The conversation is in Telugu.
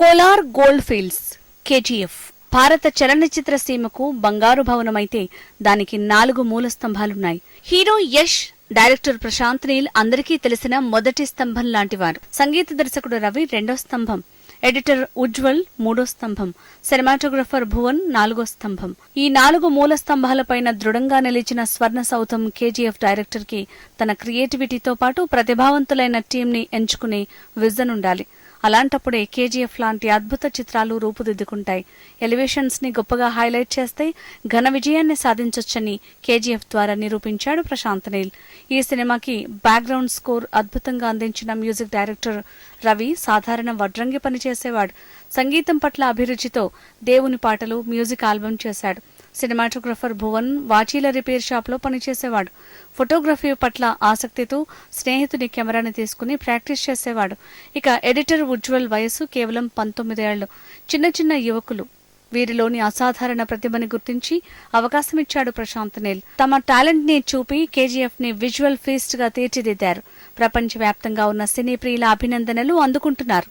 Kolar gold fields KGF. భారత చలనచిత్ర సీమకు బంగారు భవనమైతే దానికి నాలుగు మూల స్తంభాలున్నాయి. హీరో యష్ డైరెక్టర్ ప్రశాంత్ నీల్ అందరికీ తెలిసిన మొదటి స్తంభం లాంటివారు. సంగీత దర్శకుడు రవి రెండో స్తంభం. ఎడిటర్ ఉజ్వల్ మూడో స్తంభం. సినిమాటోగ్రఫర్ భువన్ నాలుగో స్తంభం. ఈ నాలుగు మూల స్తంభాలపైన దృఢంగా నిలిచిన స్వర్ణ సౌధం కేజీఎఫ్ డైరెక్టర్కి తన క్రియేటివిటీతో పాటు ప్రతిభావంతులైన టీంని ఎంచుకునే విజన్ ఉండాలి అలాంటప్పుడే కేజీఎఫ్ లాంటి అద్భుత చిత్రాలు రూపుదిద్దుకుంటాయి. ఎలివేషన్స్ని గొప్పగా హైలైట్ చేస్తే ఘన విజయాన్ని సాధించొచ్చని కేజీఎఫ్ ద్వారా నిరూపించాడు ప్రశాంత్ నీల్. ఈ సినిమాకి బ్యాక్గ్రౌండ్ స్కోర్ అద్భుతంగా అందించిన మ్యూజిక్ డైరెక్టర్ రవి సాధారణ వడ్రంగి పనిచేసేవాడు. సంగీతం పట్ల అభిరుచితో దేవుని పాటలు మ్యూజిక్ ఆల్బమ్ చేశాడు. సినిమాటోగ్రఫర్ భువన్ వాచీల రిపేర్ షాప్లో పనిచేసేవాడు. ఫోటోగ్రఫీ పట్ల ఆసక్తితో స్నేహితుని కెమెరాని తీసుకుని ప్రాక్టీస్ చేసేవాడు. ఇక ఎడిటర్ ఉజ్వల్ వయసు కేవలం పంతొమ్మిదేళ్ళు చిన్న చిన్న యువకులు. వీరిలోని అసాధారణ ప్రతిభని గుర్తించి అవకాశమిచ్చాడు ప్రశాంత్ నీల్. తమ టాలెంట్ని చూపి కేజీఎఫ్ని విజువల్ ఫీస్ట్గా తీర్చిదిద్దారు. ప్రపంచవ్యాప్తంగా ఉన్న సినీ ప్రియుల అభినందనలు అందుకుంటున్నారు.